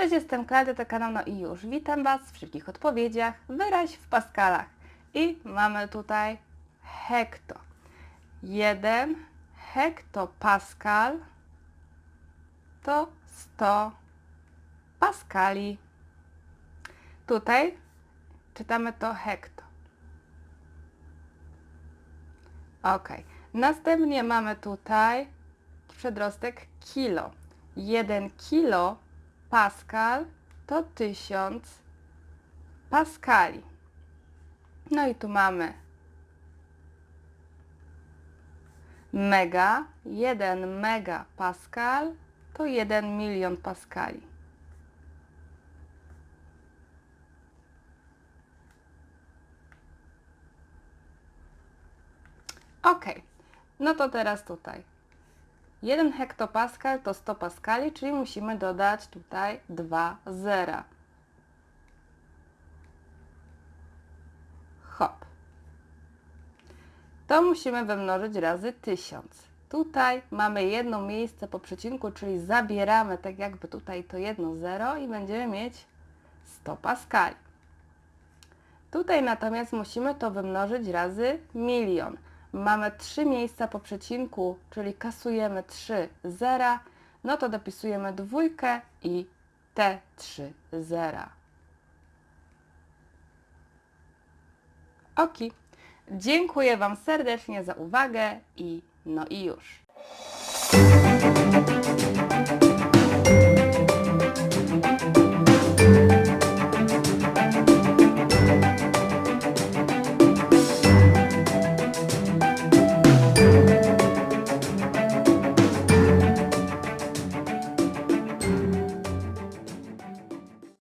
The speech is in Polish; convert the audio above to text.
Cześć, jestem Klaudia, to kanał No i już. Witam Was w szybkich odpowiedziach. Wyraź w paskalach. I mamy tutaj hekto. 1 hektopaskal to 100 paskali. Tutaj czytamy to hekto. Ok. Następnie mamy tutaj przedrostek kilo. 1 kilo paskal to 1000 paskali. No i tu mamy mega. 1 mega paskal to 1 milion paskali. Ok, no to teraz tutaj. 1 hektopaskal to 100 paskali, czyli musimy dodać tutaj 2 zera. Hop. To musimy wymnożyć razy 1000. Tutaj mamy jedno miejsce po przecinku, czyli zabieramy tak jakby tutaj to jedno zero i będziemy mieć 100 paskali. Tutaj natomiast musimy to wymnożyć razy milion. Mamy trzy miejsca po przecinku, czyli kasujemy 3 zera, no to dopisujemy dwójkę i te 3 zera. Oki. Dziękuję Wam serdecznie za uwagę i no i już.